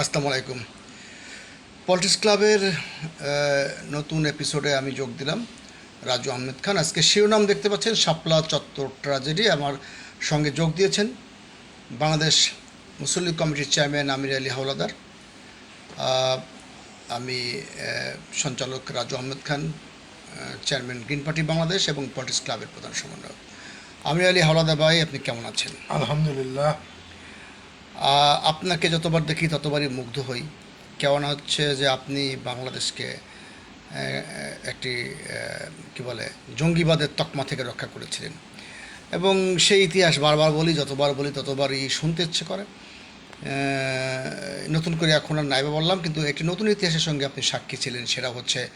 আসসালামু আলাইকুম। পলিটিক্স ক্লাবের নতুন এপিসোডে আমি যোগ দিলাম, রাজু আহমেদ খান। আজকে শিরোনাম দেখতে পাচ্ছেন, শাপলা চত্বর ট্রাজেডি আমার সঙ্গে যোগ দিয়েছেন বাংলাদেশ মুসল্লি কমিটির চেয়ারম্যান আমির আলী হাওলাদার আমি সঞ্চালক Raju Ahmed Khan chairman green party Bangladesh এবং পলিটিক্স ক্লাবের প্রধান সমন্বয়ক। আমির আলী হাওলাদার ভাই, আপনি কেমন আছেন? আলহামদুলিল্লাহ আপনাকে যতবার দেখি ততবারই মুগ্ধ হই। কেমন হচ্ছে যে আপনি বাংলাদেশকে একটি কি বলে, জঙ্গিবাদের তকমা থেকে রক্ষা করেছিলেন। এবং সেই ইতিহাস বারবার বলি, যতবার বলি ততবারই শুনতে ইচ্ছে করে। নতুন করে এখন আর নাইবা বললাম, কিন্তু একটি নতুন ইতিহাসের সঙ্গে আপনি সাক্ষী ছিলেন, সেটা হচ্ছে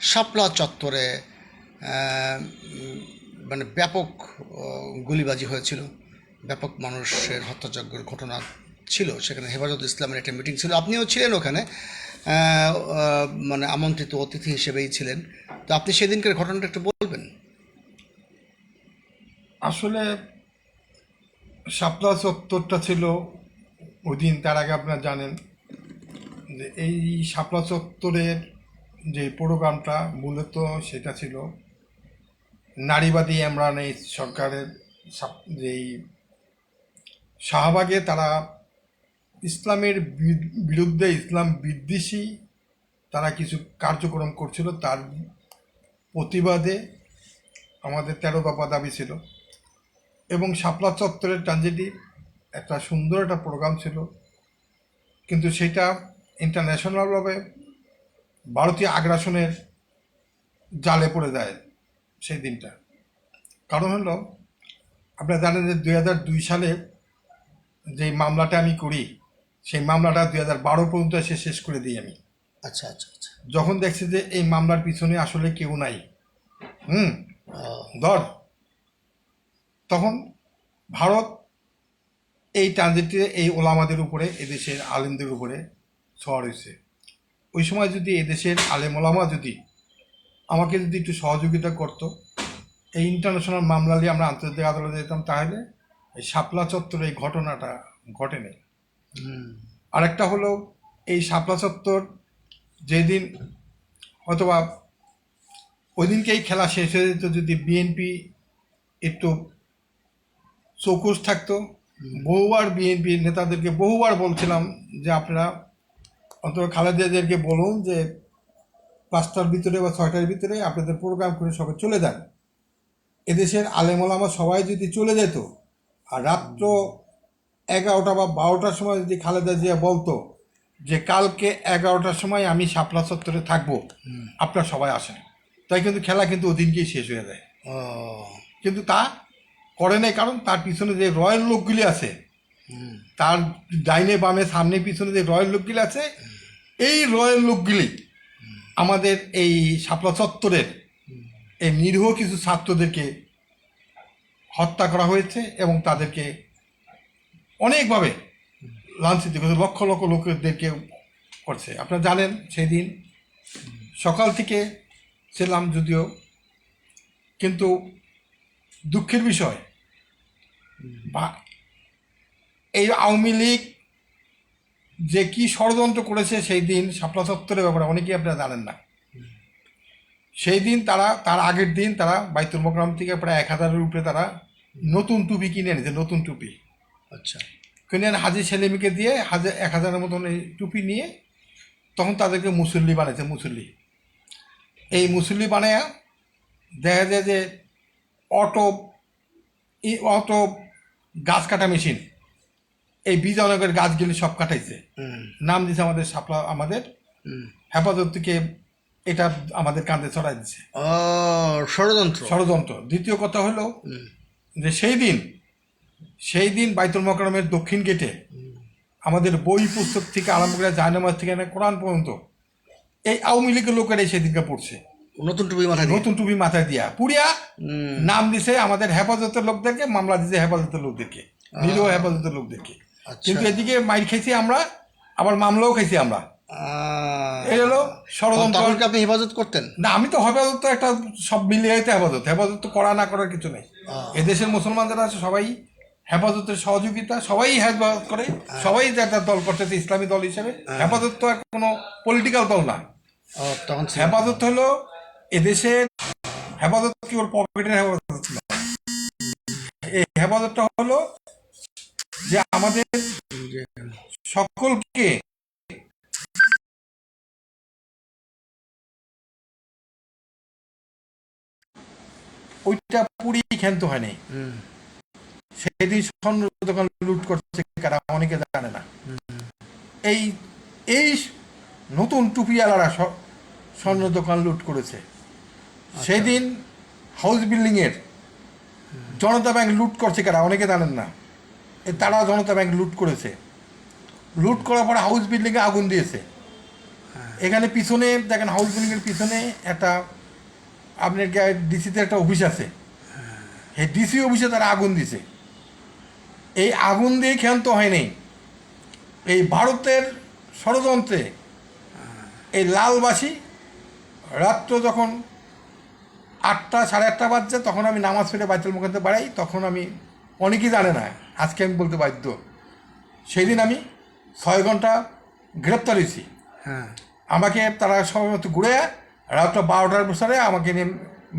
শাপলা চত্বরে মানে ব্যাপক গুলিবাজি হয়েছিল। ব্যাপক মানুষের হত্যাযজ্ঞের ঘটনা ছিল। সেখানে হেফাজত ইসলামের একটা মিটিং ছিল। আপনিও ছিলেন ওখানে। মানে আমন্ত্রিত অতিথি হিসেবেই ছিলেন। তো আপনি সেদিনকার ঘটনাটা একটু বলবেন। আসলে শাপলা চত্বরটা ছিল, ওই দিন তার আগে আপনারা জানেন যে এই শাপলা চত্বরের যে প্রোগ্রামটা মূলত সেটা ছিল নারীবাদী ইমরান এই সরকারের যেই শাহবাগে তারা ইসলামের বিরুদ্ধে ইসলাম বিদ্বেষী তারা কিছু কার্যক্রম করছিল, তার প্রতিবাদে আমাদের তেরো দফা দাবি ছিল। এবং শাপলা চত্বরের ট্রানজিটি একটা সুন্দর একটা প্রোগ্রাম ছিল। কিন্তু সেটা ইন্টারন্যাশনালভাবে ভারতীয় আগ্রাসনের জালে পড়ে যায় সেই দিনটা। কারণ হলো, আপনারা জানেন যে দুই হাজার দুই সালে যে মামলাটা আমি করি সেই মামলাটা দুই হাজার বারো পর্যন্ত এসে শেষ করে দিই আমি। আচ্ছা আচ্ছা আচ্ছা। যখন দেখছি যে এই মামলার পিছনে আসলে কেউ নাই হুম? ধর। তখন ভারত এই ট্রানজিটে এই ওলামাদের উপরে এদেশের আলেমদের উপরে ছোঁয়া রয়েছে ওই সময় যদি এদেশের আলেম ওলামা যদি আমাকে যদি একটু সহযোগিতা করতো এই ইন্টারন্যাশনাল মামলা নিয়ে আমরা আন্তর্জাতিক আদালতে যেতাম তাহলে এই শাপলা চত্বরে এই ঘটনাটা ঘটেনি। আরেকটা হলো এই শাপলা চত্বর যেদিন হয়তোবা ওই দিনকেই খেলা শেষ হয়ে যেত যদি বিএনপি একটু চৌকুশ থাকতো। বহুবার বিএনপি নেতাদেরকে বহুবার বলছিলাম যে আপনারা অন্তত খালেদাদেরকে বলুন যে পাঁচটার ভিতরে বা ছয়টার ভিতরে আপনাদের প্রোগ্রাম করে সবাই চলে যান। এদেশের আলেমোলামা সবাই যদি চলে যেত আর রাত্র এগারোটা বা বারোটার সময় যদি খালেদা জিয়া বলতো যে কালকে এগারোটার সময় আমি শাপলা চত্বরে থাকব আপনারা সবাই আসেন। তাই কিন্তু খেলা কিন্তু ওদিনকেই শেষ হয়ে যায়। কিন্তু তা করে নাই কারণ তার পিছনে যে রয়্যাল লোকগুলি আছে তার ডাইনে বামে সামনে পিছনে যে রয়্যাল লোকগুলি আছে এই রয়্যাল লোকগুলি আমাদের এই শাপলা চত্বরের এই নিরীহ কিছু ছাত্রদেরকে হত্যা করা হয়েছে এবং তাদেরকে অনেকভাবে লাঞ্ছিত করেছে, লক্ষ লক্ষ লোকেদেরকে করছে। আপনারা জানেন সেই দিন সকাল থেকে ছিলাম যদিও, কিন্তু দুঃখের বিষয়, বা এই আওয়ামী লীগ যে কি ষড়যন্ত্র করেছে সেই দিন শাপলা চত্বরের ব্যাপারে অনেকেই আপনারা জানেন না। সেই দিন তারা তার আগের দিন তারা বাইতুল মোকরাম থেকে প্রায় এক হাজারের উপরে তারা নতুন টুপি কিনে এনেছে নতুন টুপি। আচ্ছা। কিনে এনে হাজির ছেলেমেয়েকে দিয়ে হাজার এক হাজারের মতন এই টুপি নিয়ে তখন তাদেরকে মুসল্লি বানাইছে মুসল্লি। এই মুসল্লি বানায়া দেখা যায় যে অটো এই অটো গাছ কাটা মেশিন এই বীজ বিজয়নগরের গাছগুলি সব কাটাইছে। নাম দিছে আমাদের সাপলা আমাদের হেফাজত থেকে এটা আমাদের কাঁধে চড়াই দিচ্ছে ষড়যন্ত্র। ষড়যন্ত্র। দ্বিতীয় কথা হলো যে সেই দিন সেই দিন বাইতুল মকরমের দক্ষিণ গেটে আমাদের বই পুস্তক থেকে আরম্ভ করে জায়নামাজ থেকে এনে কোরআন পর্যন্ত এই আওয়ামী লীগের লোকেরাই সেদিনকে পড়ছে। নতুন টুপি মাথায় নতুন টুপি মাথায় দিয়া। পুরিয়া নাম দিছে আমাদের হেফাজতের লোকদেরকে মামলা দিছে হেফাজতের লোকদেরকে নিরীহ হেফাজতের লোকদেরকে। আচ্ছা। কিন্তু এদিকে মাইর খেয়েছি আমরা আবার মামলাও খাইছি আমরা। এই হলো ষড়যন্ত্র। আপনি হেফাজত করতেন? না আমি তো হেফাজত তো একটা সব মিলিয়ে হেফাজত। হেফাজত তো করা না করার কিছু নেই। এদেশের মুসলমান যারা আছে সবাই হেফাজতের সহযোগিতা সবাই হেফাজত করে সবাই একটা দল করতেছে ইসলামী দল হিসেবে হেফাজত তো কোনো পলিটিক্যাল দল না। তখন হেফাজত হলো এদেশের হেফাজত কি ওর পকেটের হেফাজত না? এই হেফাজতটা হলো যে আমাদের সকলকে ওইটা পুরি ক্ষান্ত হয়নি সেদিন স্বর্ণ দোকান লুট করছে কারা অনেকে জানে না। এই এই নতুন টুপিওয়ালারা স্বর্ণ দোকান লুট করেছে। সেদিন হাউস বিল্ডিং এর জনতা ব্যাংক লুট করছে কারা অনেকে জানেন না। তারা জনতা ব্যাংক লুট করেছে। লুট করার পরে হাউস বিল্ডিং এ আগুন দিয়েছে। এখানে পিছনে দেখেন হাউস বিল্ডিং এর পিছনে একটা আপনার ডিসিতে একটা অফিস আছে। এই ডিসি অফিসে তারা আগুন দিছে। এই আগুন দিয়ে ক্ষান্ত হয়নি এই ভারতের ষড়যন্ত্রে এই লালবাসী রাত্র যখন আটটা সাড়ে আটটা বাজছে তখন আমি নামাজ ফিরে বাইতুল মুখাতে বাড়াই তখন আমি অনেকেই জানে না আজকে আমি বলতে বাধ্য। সেই দিন আমি ছয় ঘণ্টা গ্রেপ্তার হয়েছি। হ্যাঁ। আমাকে তারা সময় মতো ঘুরে রাত্র বারোটার বছরে আমাকে নিয়ে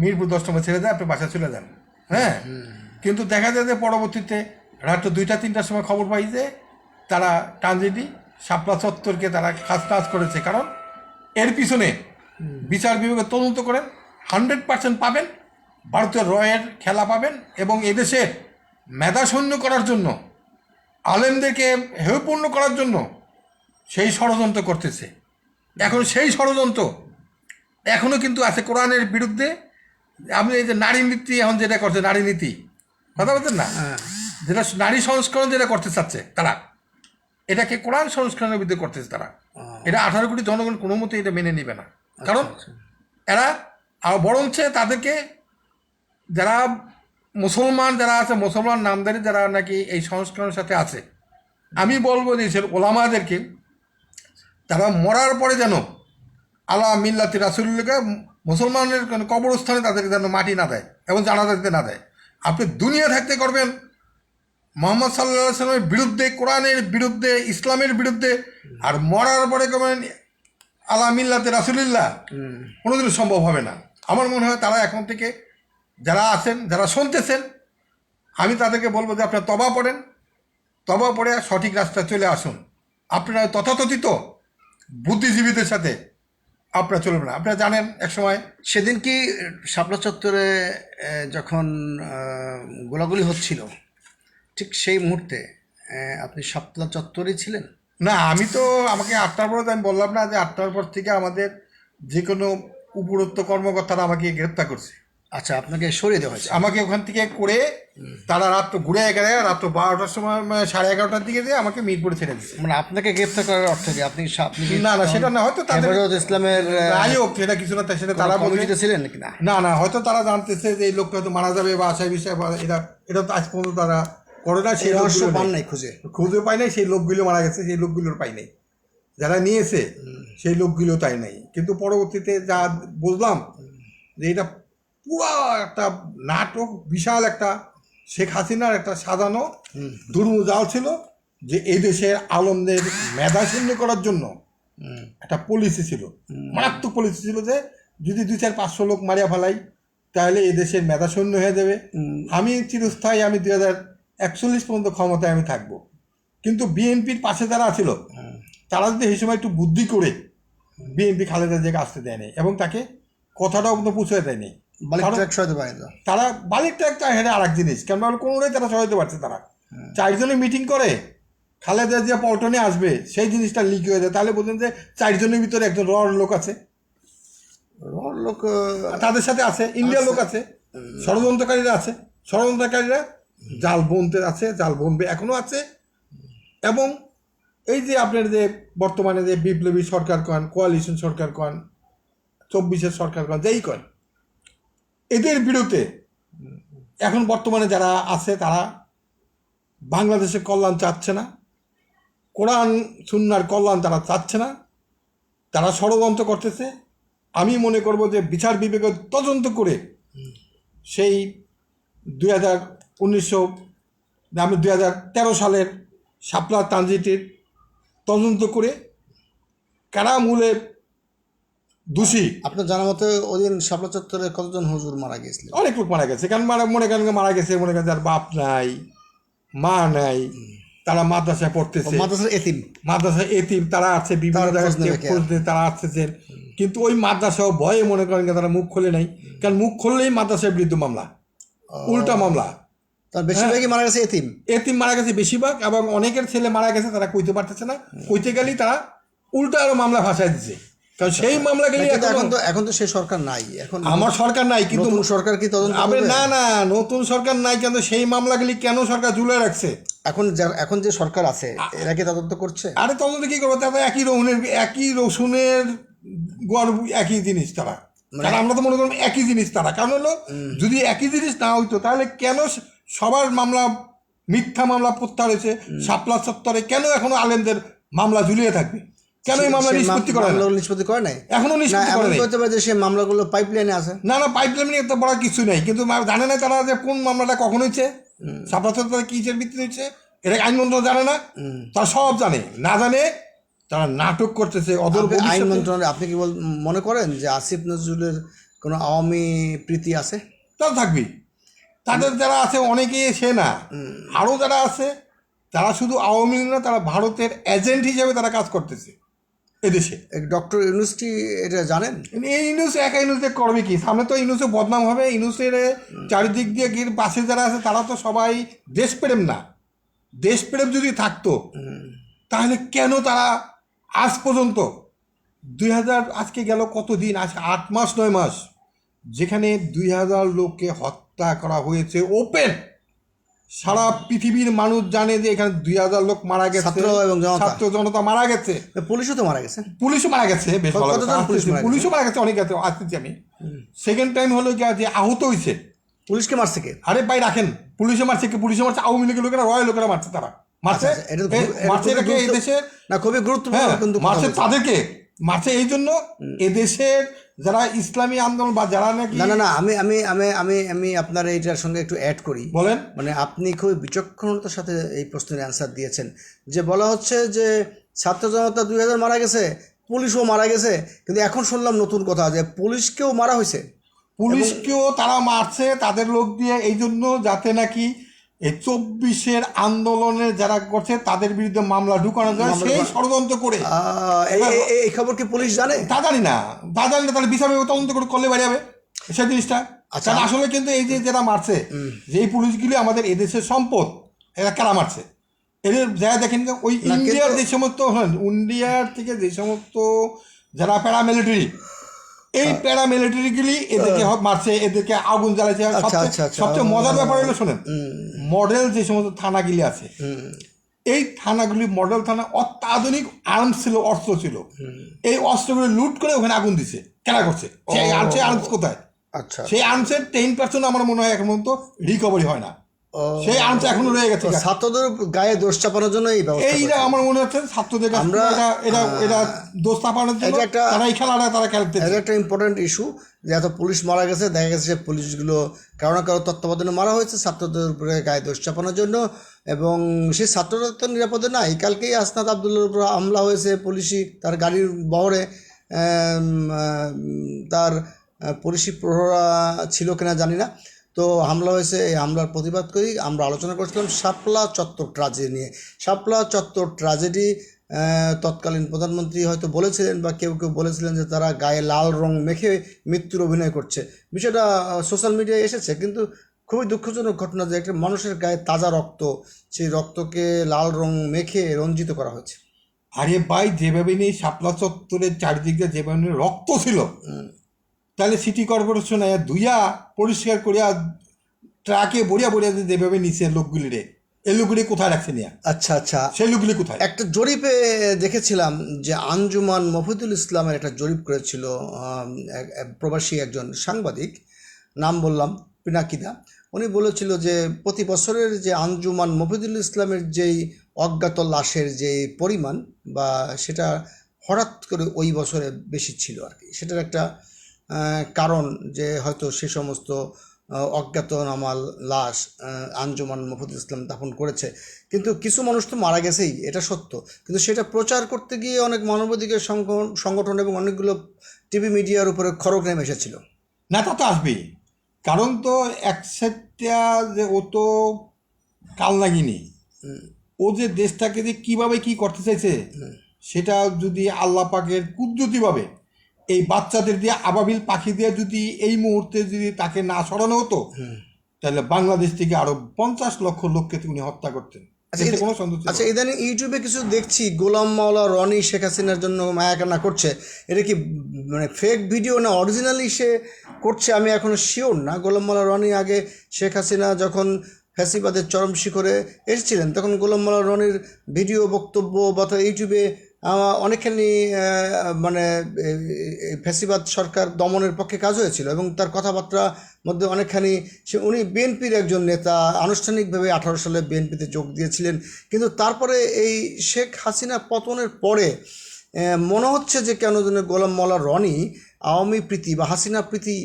মিরপুর দশ নম্বর ছেড়ে দেয় আপনি বাসা চলে যান। হ্যাঁ? কিন্তু দেখা যায় যে পরবর্তীতে রাত্র দুইটা, তিনটার সময় খবর পাই যে তারা ট্রানজিটি শাপলা চত্বরকে তারা খাস টাজ করেছে। কারণ এর পিছনে বিচার বিভাগে তদন্ত করেন, হান্ড্রেড পার্সেন্ট পাবেন, ভারতীয় রয়ের খেলা পাবেন এবং এদেশের মেধাশূন্য করার জন্য, আলেমদেরকে হেয়পূর্ণ করার জন্য সেই ষড়যন্ত্র করতেছে। এখন সেই ষড়যন্ত্র এখনও কিন্তু আছে কোরআনের বিরুদ্ধে। আপনি এই যে নারী নীতি এখন যেটা করছে নারী নীতি কথা বলছেন না? হ্যাঁ। যেটা নারী সংস্করণ যেটা করতে চাচ্ছে তারা এটাকে কোরআন সংস্করণের বিরুদ্ধে করতেছে তারা। এটা আঠারো কোটি জনগণ কোনো মতে এটা মেনে নেবে না। কারণ আচ্ছা। এরা আর বরঞ্চ তাদেরকে যারা মুসলমান যারা আছে মুসলমান নামদারি যারা নাকি এই সংস্করণের সাথে আছে আমি বলব যে ওলামাদেরকে তারা মরার পরে যেন আল্লাহ মিল্লাতি রাসুল্লাহকে মুসলমানের কোনো কবরস্থানে তাদেরকে যেন মাটি না দেয় এবং জানাজা দিতে না দেয়। আপনি দুনিয়া থাকতে করবেন। মোহাম্মদ সাল্লাহ সাল্লামের বিরুদ্ধে কোরআনের বিরুদ্ধে ইসলামের বিরুদ্ধে আর মরার পরে করবেন আল্লাহ মিল্লাতে রাসুলিল্লাহ হুম, কোনোদিনও সম্ভব হবে না। আমার মনে হয় তারা এখন থেকে যারা আছেন যারা শুনতেছেন আমি তাদেরকে বলব যে আপনারা তবা পড়েন। তবা পড়ে সঠিক রাস্তায় চলে আসুন। আপনারা তথাতথিত বুদ্ধিজীবীদের সাথে আপনারা চলবে না। আপনারা জানেন এক সময় সেদিন কি শাপলা চত্বরে যখন গোলাগুলি হচ্ছিল, ঠিক সেই মুহূর্তে আপনি শাপলা চত্বরেই ছিলেন? না, আমি তো আমাকে আটটার পর আমি বললাম না যে আটটার পর থেকে আমাদের যে কোনো উপরোক্ত কর্মকর্তারা আমাকে গ্রেপ্তার করছে। আচ্ছা আপনাকে সরিয়ে দেওয়া হয়েছে। আমাকে ওখান থেকে করে তারা রাত্র ঘুরে গেলে রাত্র বারোটার সময় মানে সাড়ে এগারোটার দিকে দিয়ে আমাকে মিরপুরে ছেড়ে দিচ্ছে মানে আপনাকে গ্রেফতার করার অর্থ কি? আপনি আপনি না না সেটা না হয়তো তাদের ইসলামের যাই হোক সেটা কিছু না সেটা তারা কমিটিতে ছিলেন না? না হয়তো তারা জানতেছে যে এই লোকটা হয়তো মারা যাবে বা আশায় বিষয় বা এটা এটা তো আজ পর্যন্ত তারা করে না সেই রহস্য পান নাই। খুঁজে। খুঁজে পাই নাই সেই লোকগুলো মারা গেছে সেই লোকগুলোর পাই নাই। যারা নিয়েছে সেই লোকগুলো তাই নাই। কিন্তু পরবর্তীতে যা বুঝলাম যে এটা পুরো একটা নাটক বিশাল একটা শেখ হাসিনার একটা সাজানো দুর্মুজাল ছিল যে এই দেশের আলমদের মেধা শূন্য করার জন্য একটা পলিসি ছিল। মারাত্মক পলিসি ছিল যে যদি দুই চার পাঁচশো লোক মারিয়া ফেলাই তাহলে এই দেশের মেধা শূন্য হয়ে যাবে। আমি চিরস্থায়ী আমি দুই হাজার একচল্লিশ পর্যন্ত ক্ষমতায় আমি থাকব। কিন্তু বিএনপির পাশে যারা ছিল তারা যদি এই সময় একটু বুদ্ধি করে বিএনপি খালেদা জিয়াকে আসতে দেয়নি এবং তাকে কথাটাও কিন্তু পৌঁছে দেয়নি বালিক কারণ- ট্রাক সরাতে পারেন তো। তারা বালিকটা একটা হেরে আর এক জিনিস কেন কোনোটাই তারা সহায়তে পারছে তারা। চারজনে মিটিং করে খালেদা যে পল্টনে আসবে সেই জিনিসটা লিক হয়ে যায় তাহলে বলছেন যে চারজনের ভিতরে একজন রর লোক আছে। ওর লোক তাদের সাথে আছে ইন্ডিয়ার লোক আছে ষড়যন্ত্রকারীরা আছে ষড়যন্ত্রকারীরা জাল বুনতে আছে জাল বুনবে এখনও আছে। এবং এই যে আপনার যে বর্তমানে যে বিপ্লবী সরকার কন কোয়ালিশন সরকার কন চব্বিশের সরকার কন যেই কন এদের বিরুদ্ধে এখন বর্তমানে যারা আছে, তারা বাংলাদেশের কল্যাণ চাচ্ছে না। কোরআন, সুন্নার কল্যাণ তারা চাচ্ছে না। তারা ষড়যন্ত্র করতেছে। আমি মনে করব যে বিচার বিবেক তদন্ত করে সেই দুই হাজার উনিশশো, আমি দুই হাজার তেরো সালের শাপলা ট্রানজিটের তদন্ত করে কারা মূলে দোষী। আপনার জানা মতে ওই দিন শাপলা চত্বরে কতজন হুজুর মারা গিয়েছিলেন অনেক লোক মারা গেছে। কারণ মারা মনে করেন মারা গেছে মনে করেন যার বাপ নাই মা নাই তারা মাদ্রাসায় পড়তেছে। মাদ্রাসা এতিম। মাদ্রাসা এতিম তারা আছে বিভিন্ন জায়গায় তারা আসতেছেন। কিন্তু ওই মাদ্রাসাও ভয়ে মনে করেন যে তারা মুখ খোলে নাই। কারণ মুখ খুললেই মাদ্রাসার বিরুদ্ধে মামলা। উল্টা মামলা। তার বেশিরভাগই মারা গেছে এতিম। এতিম মারা গেছে বেশিরভাগ এবং অনেকের ছেলে মারা গেছে তারা কইতে পারতেছে না। কইতে গেলেই তারা উল্টা আরও মামলা ভাসায় দিচ্ছে কারণ সেই মামলা গেলে এখন তো এখন তো সেই সরকার নাই। এখন আমার সরকার নাই কিন্তু সরকার কি তদন্ত আবে না না নতুন সরকার নাই কিন্তু সেই মামলাগুলি কেন সরকার ঝুলে রাখছে? এখন এখন যে সরকার আছে এরা কি তদন্ত করছে? আরে তদন্ত কি করব? তারা একই রসুনের একই রসুনের গড় একই জিনিস তারা। কারণ আমরা তো মনে করব একই জিনিস তারা। কারণ হলো যদি একই জিনিস না হইতো তাহলে কেন সবার মামলা মিথ্যা মামলা প্রত্যাহার হয়েছে শাপলা চত্বরে কেন এখনও আলেমদের মামলা ঝুলিয়ে থাকবে? কেন এই মামলা নিষ্পত্তি করে মামলাগুলো নিষ্পত্তি করে নাই? এখনও নিষ্পত্তি করে তো পারে যে সেই মামলাগুলো পাইপলাইনে আছে। না না পাইপলাইন তো বড় কিছু নেই। কিন্তু জানে না তারা যে কোন মামলাটা কখন হয়েছে? কিসের ভিত্তিতে হয়েছে? এটা আইন মন্ত্রণালয় জানে না? তারা সব জানে। না জানে তারা নাটক করতেছে অদূর আইন মন্ত্রণালয় আপনি কি বল মনে করেন যে আসিফ নজরুলের কোনো আওয়ামী প্রীতি আছে? তারা থাকবি তাদের যারা আছে অনেকেই সে না। আরও যারা আছে তারা শুধু আওয়ামী লীগ না তারা ভারতের এজেন্ট হিসেবে তারা কাজ করতেছে। এদেশে। ডক্টর ইউনিভার্সিটি এটা জানেন? এই ইউনুস একা ইউনুসে করবে কি? সামনে তো ইউনুসে বদনাম হবে। ইউনুসের চারিদিক দিয়ে গিয়ে পাশে যারা আছে তারা তো সবাই দেশপ্রেম না। দেশপ্রেম যদি থাকতো তাহলে কেন তারা আজ পর্যন্ত দুই হাজার আজকে গেল কত দিন আজ আট মাস নয় মাস। যেখানে দুই হাজার লোককে হত্যা করা হয়েছে ওপেন। সারা পৃথিবীর মানুষ জানে যে এখানে দুই হাজার লোক মারা গেছে। ছাত্র এবং জনতা। ছাত্র জনতা মারা গেছে। পুলিশও তো মারা গেছে। পুলিশও মারা গেছে বেশ। পুলিশ মারা গেছে? পুলিশও মারা গেছে অনেক গেছে আসতেছি আমি। সেকেন্ড টাইম হলো গিয়া যে আহত হয়েছে পুলিশকে মারছে কে? আরে ভাই রাখেন। পুলিশে মারছে কি? পুলিশে মারছে আওয়ামী লীগের লোকেরা রয়্যাল লোকেরা মারছে তারা। মারছে? আচ্ছা, খুব- এটা মারছে এই গুরুত্ব- দেশে না খুবই গুরুত্বপূর্ণ হ্যাঁ কিন্তু মারছে তাদেরকে। মারছে এই জন্য এদেশের যারা ইসলামী আন্দোলন বা যারা নাকি না না না আমি আমি আমি আমি আমি আপনার এইটার সঙ্গে একটু অ্যাড করি। বলেন। মানে আপনি খুবই বিচক্ষণতার সাথে এই প্রশ্নের অ্যান্সার দিয়েছেন। যে বলা হচ্ছে যে ছাত্র জনতা দুই হাজার মারা গেছে পুলিশও মারা গেছে কিন্তু এখন শুনলাম নতুন কথা যে পুলিশকেও মারা হয়েছে। পুলিশকেও তারা মারছে তাদের লোক দিয়ে এই জন্য যাতে নাকি এই চব্বিশের আন্দোলনে যারা করছে তাদের বিরুদ্ধে মামলা ঢুকানো যায় সেই ষড়যন্ত্র করে। এই- খবর কি পুলিশ জানে? তা জানি না। তা জানি না তাহলে বিচার তদন্ত করে করলে বাড়ি যাবে সেই জিনিসটা। আচ্ছা। আসলে কিন্তু এই যে যারা মারছে যে এই পুলিশগুলি আমাদের এদেশের সম্পদ এরা কারা মারছে? এদের যারা দেখেন ওই ইন্ডিয়ার যে সমস্ত হ্যাঁ ইন্ডিয়ার থেকে যে সমস্ত যারা প্যারামিলিটারি এই প্যারামিলিটারিগুলি এদেরকে মারছে এদেরকে আগুন জ্বালাচ্ছে আচ্ছা, সবচেয়ে- আচ্ছা, আচ্ছা। মজার ব্যাপার হলো শোনেন মডেল যে সমস্ত থানাগুলি আছে এই থানাগুলি মডেল থানা অত্যাধুনিক আর্মস ছিল অস্ত্র ছিল। এই অস্ত্রগুলো লুট করে ওখানে আগুন দিছে কেনা করছে। সেই আর্মস আর্মস কোথায়? আচ্ছা। সেই আর্মসের টেন পার্সেন্ট আমার মনে হয় এখন পর্যন্ত রিকভারি হয় না। সেই আর্মস এখনও রয়ে গেছে ছাত্রদের গায়ে দোষ চাপানোর জন্য এই ব্যবস্থা এইটা আমার মনে হচ্ছে ছাত্রদের কাছে আমরা, এটা এটা এটা দোষ চাপানোর জন্য একটা- তারা এই খেলাটা তারা খেলতে এটা একটা ইম্পর্টেন্ট ইস্যু যে এত পুলিশ মারা গেছে দেখা গেছে যে পুলিশগুলো কারও না কারও তত্ত্বাবধানে মারা হয়েছে ছাত্রদের উপরে গায়ে দোষ চাপানোর জন্য। এবং সেই ছাত্ররা তো নিরাপদে নাই কালকেই আসনাদ আবদুল্লার উপর হামলা হয়েছে পুলিশি তার গাড়ির বহরে। তার পুলিশি প্রহরা ছিল কিনা জানি না। তো হামলা হয়েছে এই হামলার প্রতিবাদ করি। আমরা আলোচনা করছিলাম শাপলা চত্বর ট্রাজেডি নিয়ে। শাপলা চত্বর ট্রাজেডি তৎকালীন প্রধানমন্ত্রী হয়তো বলেছিলেন বা কেউ কেউ বলেছিলেন যে তারা গায়ে লাল রং মেখে মৃত্যুর অভিনয় করছে। বিষয়টা সোশ্যাল মিডিয়ায় এসেছে কিন্তু খুবই দুঃখজনক ঘটনা যে একটা মানুষের গায়ে তাজা রক্ত সেই রক্তকে লাল রং মেখে রঞ্জিত করা হয়েছে। আরে ভাই যেভাবে নিয়ে শাপলা চত্বরের চারিদিকে যেভাবে রক্ত ছিল তাহলে সিটি কর্পোরেশন ধুইয়া পরিষ্কার করিয়া ট্রাকে বড়িয়া বড়িয়া যে যেভাবে নিছে লোকগুলি রে এই লোকগুলি কোথায় রাখছে নিয়া? আচ্ছা আচ্ছা। সেই লোকগুলি কোথায়? একটা জরিপে দেখেছিলাম যে আঞ্জুমান মফিদুল ইসলামের একটা জরিপ করেছিল প্রবাসী একজন সাংবাদিক নাম বললাম পিনাকিদা। উনি বলেছিল যে প্রতি বছরের যে আঞ্জুমান মফিদুল ইসলামের যেই অজ্ঞাত লাশের যে পরিমাণ বা সেটা হঠাৎ করে ওই বছরে বেশি ছিল আর কি। সেটার একটা কারণ যে হয়তো সে সমস্ত আহ, অজ্ঞাতনামা লাশ আঞ্জুমান মফুদ ইসলাম দাফন করেছে। কিন্তু কিছু মানুষ তো মারা গেছেই এটা সত্য। কিন্তু সেটা প্রচার করতে গিয়ে অনেক মানবাধিকার সংগঠন- সংগঠন এবং অনেকগুলো টিভি মিডিয়ার উপরে খড়গ নেমে এসেছিল। না তা তো আসবেই। কারণ তো একসাথটা যে ও তো কাল লাগিনি। ও যে দেশটাকে যে কীভাবে কী করতে চাইছে সেটা যদি আল্লাহ পাকের কুদরতিভাবে এই বাচ্চাদের দিয়ে আবাবিল পাখি দিয়ে যদি এই মুহূর্তে যদি তাকে না সরানো হতো তাহলে বাংলাদেশ থেকে আরও পঞ্চাশ লক্ষ লোককে উনি হত্যা করতেন। আচ্ছা, আচ্ছা। ইদানিং ইউটিউবে কিছু দেখছি গোলাম মাওলা রনি শেখ হাসিনার জন্য মায়াকান্না করছে। এটা কি মানে ফেক ভিডিও না অরিজিনালি সে করছে? আমি এখনও শিওর না। গোলাম মাওলা রনি আগে শেখ হাসিনা যখন ফ্যাসিবাদের চরম শিখরে এসেছিলেন তখন গোলাম মাওলা রনির ভিডিও বক্তব্য বা ইউটিউবে অনেকখানি মানে ফ্যাসিবাদ সরকার দমনের পক্ষে কাজ হয়েছিল এবং তার কথাবার্তা মধ্যে অনেকখানি সে, উনি বিএনপির একজন নেতা, আনুষ্ঠানিকভাবে আঠারো সালে বিএনপিতে যোগ দিয়েছিলেন। কিন্তু তারপরে এই শেখ হাসিনা পতনের পরে মনে হচ্ছে যে কেন যেন গোলাম মোল্লা রনি আওয়ামী প্রীতি বা হাসিনা প্রীতি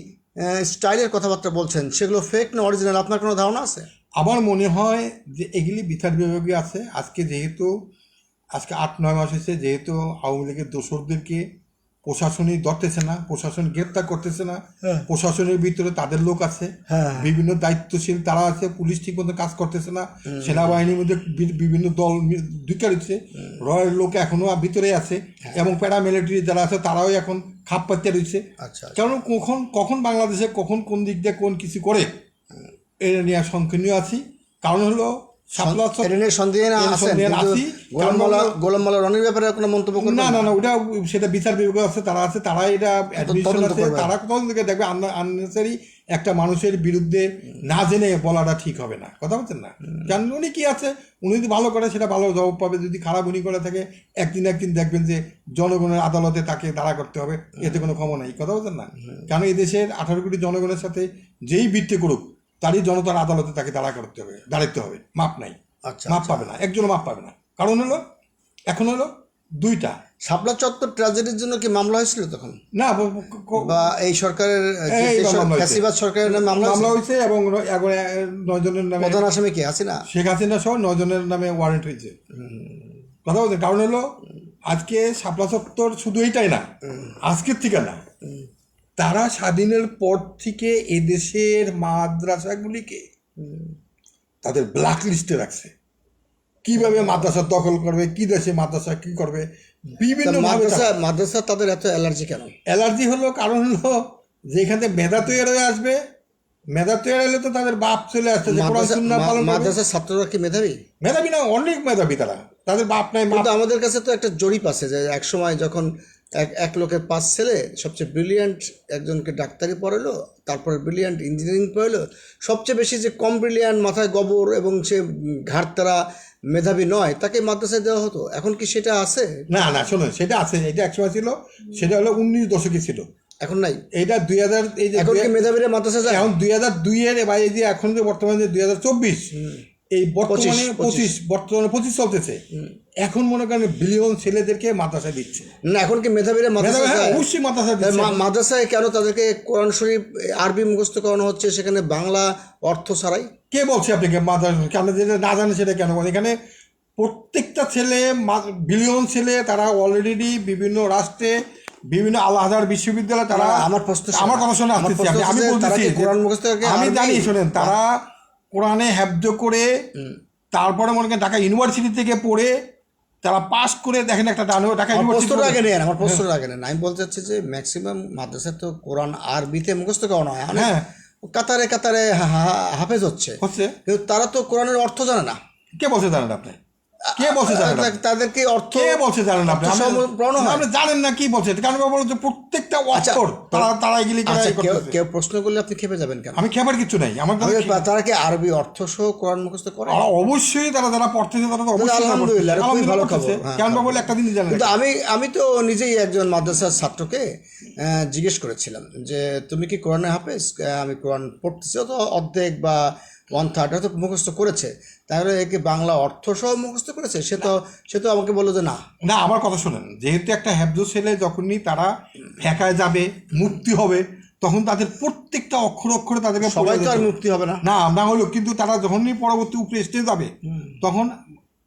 স্টাইলের কথাবার্তা বলছেন। সেগুলো ফেক না অরিজিনাল আপনার কোনো ধারণা আছে? আমার মনে হয় যে এগুলি বিচার বিভাগে আছে। আজকে যেহেতু আজকে আট নয় মাস হয়েছে যেহেতু আওয়ামী লীগের দোসরদেরকে প্রশাসনই ধরতেছে না প্রশাসন গ্রেপ্তার করতেছে না হ্যাঁ। প্রশাসনের ভিতরে তাদের লোক আছে হ্যাঁ। বিভিন্ন দায়িত্বশীল তারা আছে পুলিশ ঠিক মতো কাজ করতেছে না সেনাবাহিনীর মধ্যে বিভিন্ন দল ঢুকে রয়েছে রয়ের লোক এখনও ভিতরে আছে হ্যাঁ। এবং প্যারামিলিটারি যারা আছে তারাও এখন খাপ পাতে রয়েছে আচ্ছা কারণ কখন কখন বাংলাদেশে কখন কোন দিক দিয়ে কোন কিছু করে এটা নিয়ে সংকীর্ণ আছি কারণ হলো সন্দেহে না রনির ব্যাপারে কোনো মন্তব্য করবেন না না না? ওটা সেটা বিচার বিভাগ আছে তারা আছে তারা এটা। তারা তদন্ত দেখবে আননেসারি একটা মানুষের বিরুদ্ধে না জেনে বলাটা ঠিক হবে না। কথা বলছেন না? কারণ উনি কি আছে? উনি যদি ভালো করে সেটা ভালো জবাব পাবে যদি খারাপ উনি করে থাকে একদিন একদিন দেখবেন যে জনগণের আদালতে তাকে দাঁড়া করতে হবে এতে কোনো ক্ষমা নাই। কথা বলছেন না? কারণ এই দেশের আঠারো কোটি জনগণের সাথে যেই বৃত্তি করুক তারই জনতার আদালতে তাকে দাঁড়া করতে হবে দাঁড়াতে হবে। মাপ নাই। আচ্ছা মাপ পাবে না একজনও মাপ পাবে না। কারণ হলো এখন হলো দুইটা। শাপলা চত্বর ট্র্যাজেডির জন্য কি মামলা হয়েছিল তখন? না ব- এই সরকারের। ফ্যাসিবাদ সরকারের নামে মামলা মামলা হয়েছে? এবং ন- নয় জনের নামে প্রধান আসামি কি? হাসিনা? শেখ হাসিনা সহ নয় জনের নামে ওয়ারেন্ট হয়েছে। কথা বলছেন? কারণ হলো আজকে শাপলা চত্বর শুধু এইটাই না আজকের থেকে না তারা স্বাধীনের পর থেকে এদেশের মাদ্রাসাগুলিকে তাদের ব্ল্যাক লিস্টে রাখছে। কীভাবে মাদ্রাসা দখল করবে কি দেশে মাদ্রাসা কি করবে বিভিন্ন মাদ্রাসা মাদ্রাসা তাদের এত অ্যালার্জি কেন? অ্যালার্জি হলো কারণ হলো যে এখান থেকে মেধা তৈরি হয়ে আসবে মেধা তৈরি হলে তো তাদের বাপ চলে আসছে মাদ্রাসার ছাত্ররা কি মেধাবী? মেধাবী না অনেক মেধাবী তারা। তাদের বাপ নাই আমাদের কাছে তো একটা জরিপ আছে যে এক সময় যখন এক এক লোকের পাঁচ ছেলে সবচেয়ে ব্রিলিয়ান্ট একজনকে ডাক্তারি পড়ালো তারপরে ব্রিলিয়ান্ট ইঞ্জিনিয়ারিং পড়ালো। সবচেয়ে বেশি যে কম ব্রিলিয়ান্ট মাথায় গবর এবং সে ঘাটতারা মেধাবী নয় তাকে মাদ্রাসায় দেওয়া হতো। এখন কি সেটা আছে? না না শোনো সেটা আছে। এটা একসময় ছিল সেটা হলো উনিশ দশকে ছিল। এখন নাই। এটা দুই হাজার এই যে এখন মেধাবীরা মাদ্রাসা যায়? এখন দুই হাজার দুইয়ের বা এই যে এখন যে বর্তমানে দুই হাজার চব্বিশ এই বর্তমানে পঁচিশ, বর্তমানে পঁচিশ চলতেছে। এখন মনে করেন বিলিয়ন ছেলেদেরকে মাদ্রাসায় দিচ্ছে। না এখন কি মেধাবীরা মাদ্রাসা হ্যাঁ, অবশ্যই মাদ্রাসায় তাই মাদ্রাসায় কেন তাদেরকে কোরআন শরীফ আরবি মুখস্থ করানো হচ্ছে সেখানে বাংলা অর্থ ছাড়াই? কে বলছে আপনাকে মাদ্রাসা? কেন যেটা না জানে সেটা কেন বলে? এখানে প্রত্যেকটা ছেলে বিলিয়ন ছেলে তারা অলরেডি বিভিন্ন রাষ্ট্রে বিভিন্ন আলাদার বিশ্ববিদ্যালয় তারা আমার প্রশ্ন আমার কথা শুনে আমি কোরআন মুখস্থ আমি জানি শোনেন তারা কোরআনে হ্যাব্দ করে তারপরে মনে করেন ঢাকা ইউনিভার্সিটি থেকে পড়ে তারা পাস করে দেখেন একটা ডান ঢাকা ইউনিভার্সিটি আগে নেন আমার প্রশ্নটা আগে নেন। আমি বলতে চাচ্ছি যে ম্যাক্সিমাম মাদ্রাসা তো কোরআন আরবিতে মুখস্থ করানো হয় হ্যাঁ। কাতারে কাতারে হা- হা- হাফেজ হচ্ছে। হচ্ছে। কিন্তু তারা তো কোরআনের অর্থ জানে না। কে বলছে জানেন আপনি? কে বলছে? তা- তাদেরকে অর্থ কে বলছে জানেন আপনি? আপনি- হয়। জানেন না কি বলছে? কারণ বলো যে প্রত্যেকটা অক্ষর তারা তারা এগুলি আচ্ছা কেউ প্রশ্ন করলে আপনি খেপে যাবেন কেন? আমি খেবার কিছু নাই আমার তারা কি আরবি অর্থ সহ কোরআন মুখস্থ করে? অবশ্যই তারা যারা পড়তেছে তারা তো অবশ্যই আলহামদুলিল্লাহ, খুবই ভালো খবর। হ্যাঁ। বলে একটা জিনিস জানেন? কিন্তু আমি আমি তো নিজেই একজন মাদ্রাসার ছাত্রকে জিজ্ঞেস করেছিলাম যে তুমি কি কোরআনে হাফেজ? আমি কোরআন পড়তেছি। তো অর্ধেক বা ওয়ান থার্ড হয়তো মুখস্থ করেছে। তাহলে একে বাংলা অর্থ সহ মুখস্থ করেছে? সে তো সে তো আমাকে বলল যে না। না আমার কথা শোনেন। যেহেতু একটা হ্যাবজো ছেলে যখনই তারা ফেঁকায় যাবে মুক্তি হবে তখন তাদের প্রত্যেকটা অক্ষর অক্ষরে তাদেরকে সবাই তো আর মুক্তি হবে না। না না হলো কিন্তু তারা যখনই পরবর্তী উপরে স্টেজ যাবে তখন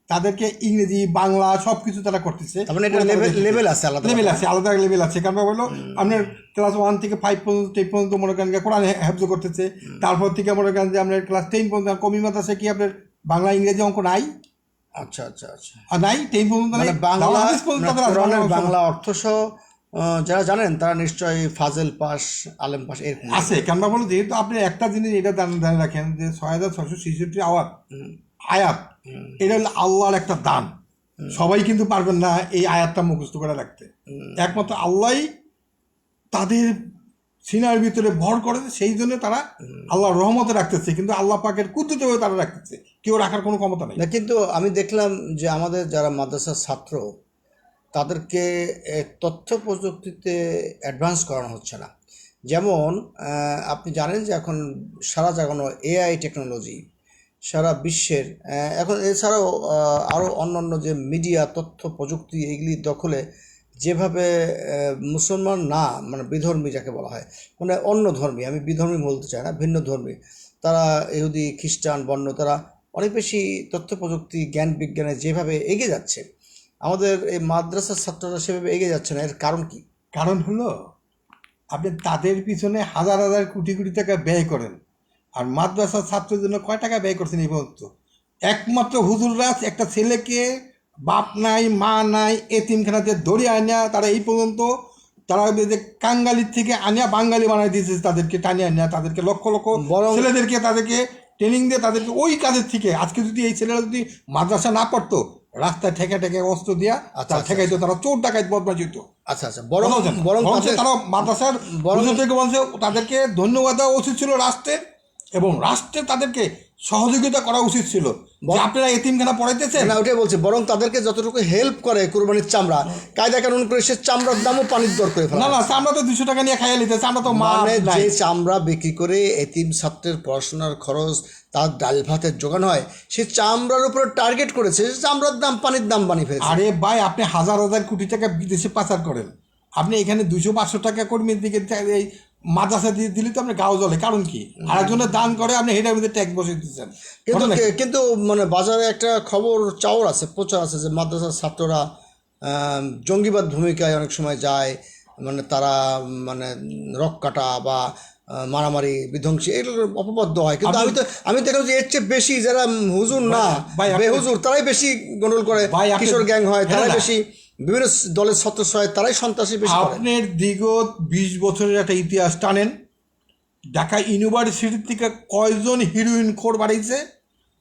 তাদেরকে ইংরেজি বাংলা সব কিছু তারা করতেছে। মানে লেভেল লেভেল আছে আলাদা লেভেল আছে আলাদা লেভেল আছে। কারণ হলো আপনার ক্লাস ওয়ান থেকে ফাইভ পর্যন্ত টেন পর্যন্ত মনে করেন কোরআন হেফজ করতেছে। তারপর থেকে মনে করেন যে আপনার ক্লাস টেন পর্যন্ত কমি মাদ্রাসা কি আপনার বাংলা ইংরেজি অঙ্ক নাই। আচ্ছা আচ্ছা আচ্ছা। আর নাই টেন পর্যন্ত মানে বাংলা বাংলা অর্থ সহ যারা জানেন তারা নিশ্চয়ই ফাজেল পাস আলেম পাস এরকম আছে কেননা বলো যেহেতু আপনি একটা জিনিস এটা জান- রাখেন যে ছয় হাজার ছশো ছেষট্টি আওয়াত আয়াত এটা হলো আল্লাহর একটা দান। সবাই কিন্তু পারবেন না এই আয়াতটা মুখস্থ করে রাখতে। একমাত্র আল্লাহই তাদের সিনার ভিতরে ভর করে, সেই জন্য তারা আল্লাহর রহমতে রাখতেছে, কিন্তু আল্লাহ পাকের কুদ্দুতে তারা রাখতেছে, কেউ রাখার কোনো ক্ষমতা নেই। না, কিন্তু আমি দেখলাম যে আমাদের যারা মাদ্রাসার ছাত্র, তাদেরকে তথ্য প্রযুক্তিতে অ্যাডভান্স করানো হচ্ছে না। যেমন আপনি জানেন যে এখন সারা জাগানো এআই টেকনোলজি সারা বিশ্বের এখন এছাড়াও আরও অন্যান্য যে মিডিয়া তথ্য, প্রযুক্তি, এগুলি দখলে যেভাবে মুসলমান না মানে বিধর্মী যাকে বলা হয় মানে অন্য ধর্মী, আমি বিধর্মী বলতে চাই না, ভিন্ন ধর্মী, তারা ইহুদি, খ্রিস্টান বর্ণ তারা অনেক বেশি তথ্য প্রযুক্তি জ্ঞান বিজ্ঞানে যেভাবে এগিয়ে যাচ্ছে, আমাদের এই মাদ্রাসার ছাত্ররা সেভাবে এগিয়ে যাচ্ছে না, এর কারণ কি? কারণ হলো, আপনি তাদের পিছনে হাজার হাজার কোটি কোটি টাকা ব্যয় করেন, আর মাদ্রাসার ছাত্রের জন্য কয় টাকা ব্যয় করছেন এই পর্যন্ত? একমাত্র হুজুররা, একটা ছেলেকে বাপ নাই মা নাই এতিমখানাতে ধরে আনিয়া তারা এই পর্যন্ত তারা যে কাঙ্গালির থেকে আনিয়া বাঙালি বানাই দিয়েছে তাদেরকে টানিয়ে আনিয়া তাদেরকে লক্ষ লক্ষ ছেলেদেরকে তাদেরকে ট্রেনিং দিয়ে তাদেরকে ওই কাজের থেকে আজকে যদি এই ছেলেরা যদি মাদ্রাসা না পড়তো রাস্তায় ঠেকে ঠেকে অস্ত্র দিয়া আচ্ছা, তার আচ্ছা, ঠেকাইতো তারা চোর ডাকাইত বদমাশ হইতো। আচ্ছা আচ্ছা বরং বরং তারা মাদ্রাসার বরং থেকে বলছে তাদেরকে ধন্যবাদ দেওয়া উচিত ছিল রাষ্ট্রের এবং রাষ্ট্রের তাদেরকে সহযোগিতা করা উচিত ছিল। যে আপনারা এতিমখানা পড়াইতেছেন? না ওটাই বলছি বরং তাদেরকে যতটুকু হেল্প করে কুরবানির চামড়া কায়দা কানুন করে সে চামড়ার দামও পানির দর করে না না আমরা তো দুশো টাকা নিয়ে খাইয়ে নিতেছে আমরা তো মানে যে চামড়া বিক্রি করে এতিম ছাত্রের পড়াশোনার খরচ তার ডাল ভাতের যোগান হয় সে চামড়ার উপরে টার্গেট করেছে চামড়ার দাম পানির দাম বানিয়ে ফেলেছে। আরে ভাই আপনি হাজার হাজার কোটি টাকা বিদেশে পাচার করেন। আপনি এখানে দুশো পাঁচশো টাকা কর্মীর দিকে এই মাদ্রাসা দিয়ে দিলে তো আপনি গাও জলে কারণ কি? আরেকজনের দান করে আপনি হেটার মধ্যে ট্যাক্স বসে দিচ্ছেন কিন্তু কিন্তু মানে বাজারে একটা খবর চাওর আছে প্রচার আছে যে মাদ্রাসার ছাত্ররা জঙ্গিবাদ ভূমিকায় অনেক সময় যায়। মানে তারা মানে রক কাটা বা মারামারি বিধ্বংসী এগুলোর অপবাদ্য হয়। কিন্তু আমি তো আমি দেখলাম যে এর চেয়ে বেশি যারা হুজুর না বেহুজুর তারাই বেশি গন্ডল করে। কিশোর গ্যাং হয় হ্যাঁ তারাই বেশি বিভিন্ন দলের সদস্য হয় তারাই সন্ত্রাসী বেশি আপনার বিগত বিশ বছরের একটা ইতিহাস টানেন। ঢাকা ইউনিভার্সিটি থেকে কয়জন হিরোইন খোর বাড়িয়েছে?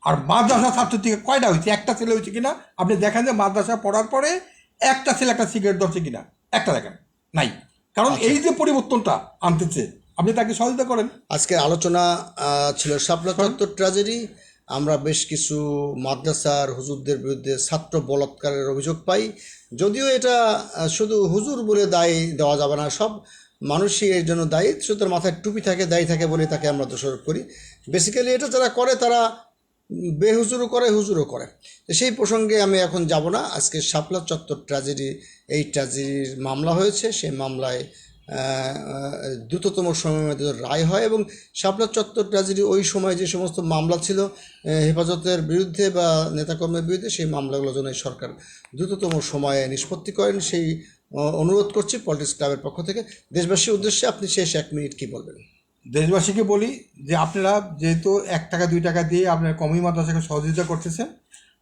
আর মাদ্রাসা ছাত্র থেকে কয়টা হয়েছে? একটা ছেলে হয়েছে কিনা? আপনি দেখেন যে মাদ্রাসা পড়ার পরে একটা ছেলে একটা সিগারেট ধরছে কিনা? একটা দেখেন। নাই। কারণ এই যে পরিবর্তনটা আনতেছে আপনি তাকে সহযোগিতা করেন। আজকে আলোচনা ছিল শাপলা চত্বর ট্র্যাজেডি। আমরা বেশ কিছু মাদ্রাসার হুজুরদের বিরুদ্ধে ছাত্র বলাৎকারের অভিযোগ পাই। যদিও এটা শুধু হুজুর বলে দায়ী দেওয়া যাবে না, সব মানুষই এর জন্য দায়ী শুধু তার মাথায় টুপি থাকে, দায়ী থাকে বলে তাকে আমরা দোষারোপ করি। বেসিক্যালি এটা যারা করে, তারা বেহুজুরও করে, হুজুরও করে। সেই প্রসঙ্গে আমি এখন যাব না। আজকে শাপলা চত্বর ট্র্যাজেডি এই ট্র্যাজেডির মামলা হয়েছে, সেই মামলায় দ্রুততম সময়ের মধ্যে রায় হয় এবং শাপলা চত্বর ট্র্যাজেডি ওই সময় যে সমস্ত মামলা ছিল হেফাজতের বিরুদ্ধে বা নেতাকর্মের বিরুদ্ধে সেই মামলাগুলো এই সরকার দ্রুততম সময়ে নিষ্পত্তি করেন, সেই অনুরোধ করছি পলিটিক্স ক্লাবের পক্ষ থেকে। দেশবাসীর উদ্দেশ্যে আপনি শেষ এক মিনিট কি বলবেন? দেশবাসীকে বলি যে আপনারা যেহেতু এক টাকা, দুই টাকা দিয়ে আপনার কমই মাদ্রাসাকে সহযোগিতা করতেছেন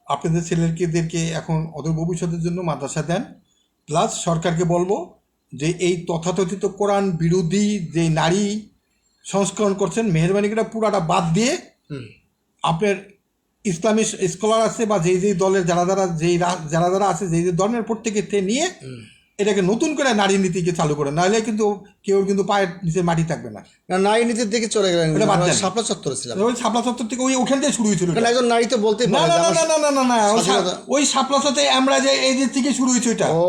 আপনাদের ছেলেদেরকে এখন অদূর ভবিষ্যতের জন্য মাদ্রাসা দেন। প্লাস সরকারকে বলব যে এই তথাকথিত কোরআন বিরোধী যে নারী সংস্করণ করছেন মেহরবানি করে পুরাটা বাদ দিয়ে আপনার ইসলামী স্কলার আছে বা যেই যেই দলের যারা যারা যেই রা- যারা যারা আছে যেই যে ধর্মের প্রত্যেকে নিয়ে এটাকে নতুন করে নারী নীতিকে চালু করে নাহলে কিন্তু কেউ কিন্তু পায়ের নিচে মাটি থাকবে না। নারী নীতির দিকে চলে গেলেন। শাপলা চত্বরে ছিলাম। ওই শাপলা চত্বর থেকে ওই ওখান থেকে শুরু হয়েছিল একজন নারী তো বলতেই না না না না না না না ওই শাপলা সাথে আমরা যে এই যে থেকে শুরু হয়েছে ওইটা। ও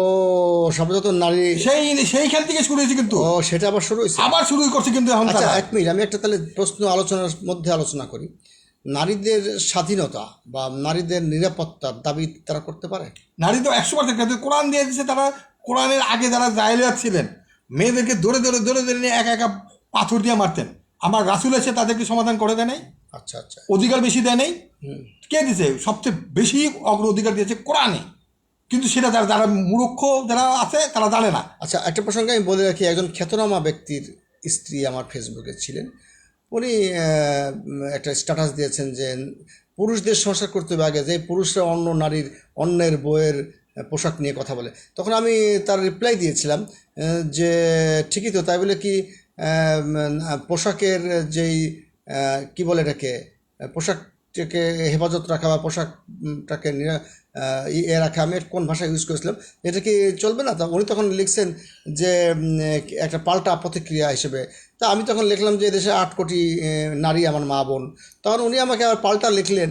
শাপলা চত্বর নারী সেই সেইখান থেকে শুরু হয়েছে কিন্তু। ও সেটা আবার শুরু হয়েছে। আবার শুরু করছে কিন্তু এখন আচ্ছা এক মিনিট আমি একটা তাহলে প্রশ্ন আলোচনার মধ্যে আলোচনা করি। নারীদের স্বাধীনতা বা নারীদের নিরাপত্তার দাবি তারা করতে পারে? নারী তো একশো পার্সেন্ট কোরআন দিয়ে দিচ্ছে তারা কোরআনের আগে যারা জাহেলিয়াত ছিলেন মেয়েদেরকে ধরে ধরে ধরে ধরে নিয়ে একা একা পাথর দিয়ে মারতেন। আমার রাসুল এসে তাদেরকে সমাধান করে দেয় নাই? আচ্ছা আচ্ছা। অধিকার বেশি দেয় নাই? কে দিছে? সবচেয়ে বেশি অগ্র অধিকার দিয়েছে কোরআনে। কিন্তু সেটা যারা যারা মূর্খ যারা আছে তারা জানে না। আচ্ছা একটা প্রসঙ্গে আমি বলে রাখি একজন খ্যাতনামা ব্যক্তির স্ত্রী আমার ফেসবুকে ছিলেন। উনি একটা স্ট্যাটাস দিয়েছেন যে পুরুষদের সংসার করতে হবে আগে যে পুরুষরা অন্য নারীর অন্যের বইয়ের পোশাক নিয়ে কথা বলে। তখন আমি তার রিপ্লাই দিয়েছিলাম যে ঠিকই তো, তাই বলে কি পোশাকের যেই কি বলে এটাকে পোশাকটাকে হেফাজত রাখা বা পোশাকটাকে এ রাখা, আমি কোন ভাষা ইউজ করেছিলাম, এটা কি চলবে না? তা উনি তখন লিখছেন যে একটা পাল্টা প্রতিক্রিয়া হিসেবে তা আমি তখন লিখলাম যে দেশে আট কোটি নারী আমার মা বোন। তখন উনি আমাকে আবার পাল্টা লিখলেন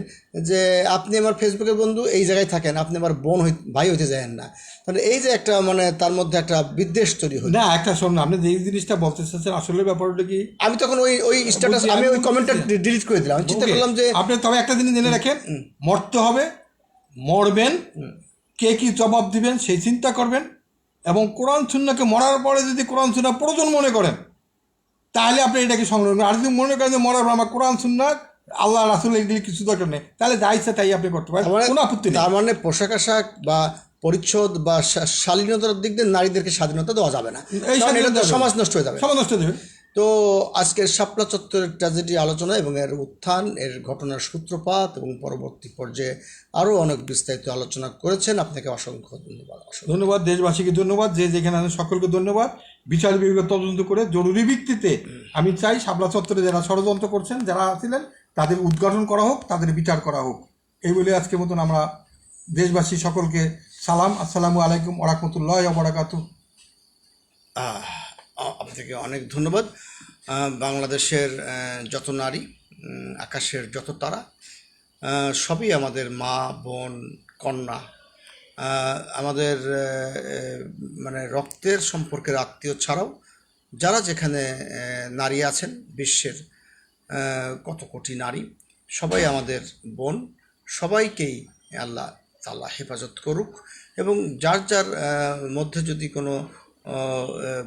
যে আপনি আমার ফেসবুকের বন্ধু এই জায়গায় থাকেন আপনি আমার বোন হই ভাই হইতে যায়েন না। তাহলে এই যে একটা মানে তার মধ্যে একটা বিদ্বেষ তৈরি হলো। না একটা শোন আপনি যে জিনিসটা বলতে চাচ্ছেন আসলে ব্যাপারটা কি? আমি তখন ওই ওই স্ট্যাটাস আমি ওই কমেন্টটা ডিলিট করে দিলাম। আমি চিন্তা করলাম যে আপনি তবে একটা জিনিস জেনে রাখেন মরতে হবে মরবেন কে কি জবাব দিবেন সেই চিন্তা করবেন এবং কোরআন সুন্নাকে মরার পরে যদি কোরআন সুন্না প্রয়োজন মনে করেন তাহলে আপনি এটাকে সংগ্রহ করবেন। আর যদি মনে করেন যে মরার আমার কোরআন সুন্না আল্লাহ রাসুল এগুলি কিছু দরকার নেই তাহলে যা ইচ্ছা তাই আপনি করতে পারেন। মানে- কোনো আপত্তি নেই। তার মানে পোশাক আশাক বা পরিচ্ছদ বা শালীনতার দিক দিয়ে নারীদেরকে স্বাধীনতা দেওয়া যাবে না। এই সমাজ নষ্ট হয়ে যাবে। সমাজ নষ্ট হয়ে যাবে। তো আজকের শাপলা চত্বরের ট্র্যাজেডি আলোচনা এবং এর উত্থান এর ঘটনার সূত্রপাত এবং পরবর্তী পর্যায়ে আরও অনেক বিস্তারিত আলোচনা করেছেন। আপনাকে অসংখ্য ধন্যবাদ। ধন্যবাদ দেশবাসীকে ধন্যবাদ যে যেখানে আছেন সকলকে ধন্যবাদ। বিচার বিভাগের তদন্ত করে জরুরি ভিত্তিতে আমি চাই শাপলা চত্বরে যারা ষড়যন্ত্র করছেন যারা ছিলেন তাদের উদ্ঘাটন করা হোক তাদের বিচার করা হোক। এই বলে আজকের মতন আমরা দেশবাসী সকলকে সালাম। আসসালামু আলাইকুম ওরহমতুল্লাহ বরাকাতু আহ, আপনাকে অনেক ধন্যবাদ। বাংলাদেশের যত নারী আকাশের যত তারা সবই আমাদের মা বোন কন্যা আমাদের মানে রক্তের সম্পর্কের আত্মীয় ছাড়াও যারা যেখানে নারী আছেন, বিশ্বের কত কোটি নারী, সবাই আমাদের বোন, সবাইকেই আল্লাহ তাল্লাহ হেফাজত করুক এবং যার যার মধ্যে যদি কোনো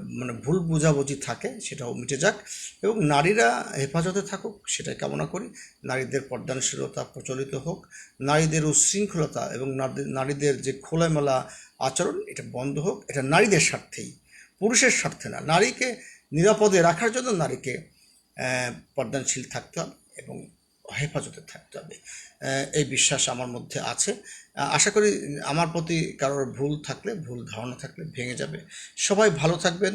মানে ভুল বোঝাবুঝি থাকে, সেটাও মিটে যাক। এবং নারীরা হেফাজতে থাকুক, সেটাই কামনা করি। নারীদের পর্দানশীলতা প্রচলিত হোক, নারীদের উশৃঙ্খলতা এবং নারী- নারীদের যে খোলামেলা আচরণ, এটা বন্ধ হোক। এটা নারীদের স্বার্থেই, পুরুষের স্বার্থে না। নারীকে নিরাপদে রাখার জন্য নারীকে পর্দানশীল থাকতে হবে এবং হেফাজতে থাকতে হবে। এই বিশ্বাস আমার মধ্যে আছে। আশা করি আমার প্রতি কারোর ভুল থাকলে, ভুল ধারণা থাকলে ভেঙে যাবে। সবাই ভালো থাকবেন।